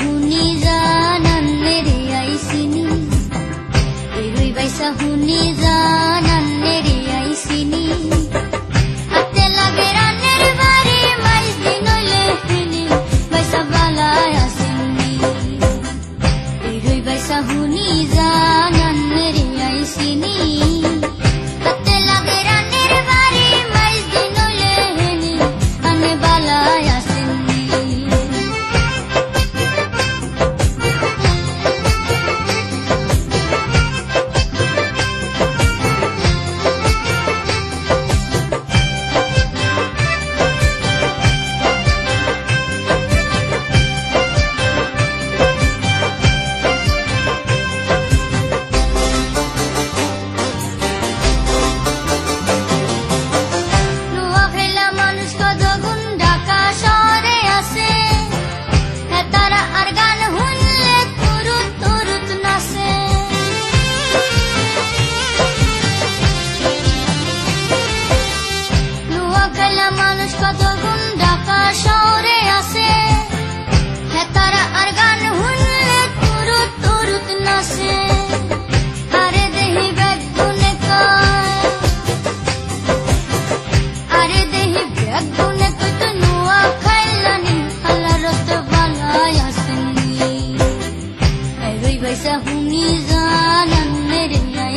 हुनी जानन मेरे आइसिनी रुई बाइसा हुनी जानन मेरे आइसिनी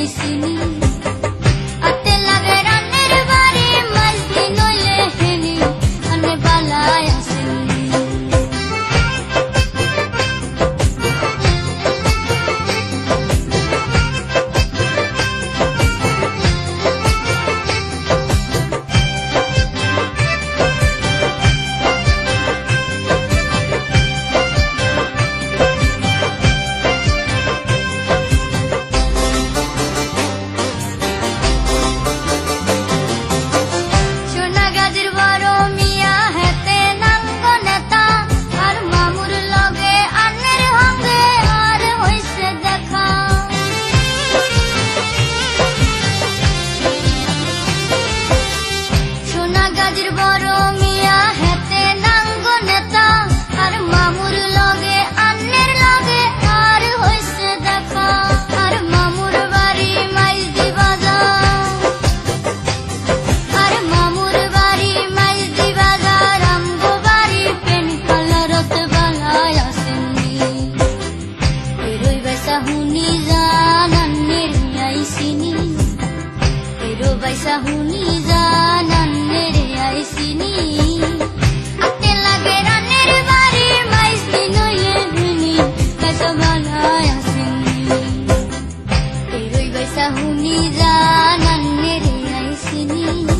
sini গাজির বড় মিয়া হেতে নাঙ্গ নেতা। আর মামুর লগে, আন্নের লগে আর হইছে দেখা। আর মামুর বাড়ি মাইজদি বাজার। আর মামুর বাড়ি মাইজদি বাজার। আমগো বাড়ি পেন কালারত বালায় আসেনি এরই বাইসা হুনি জান আন্নের মিয়াই সিনি এরো বাইসা হুনি জান Teroy bay sa huniran ang nire ay sinin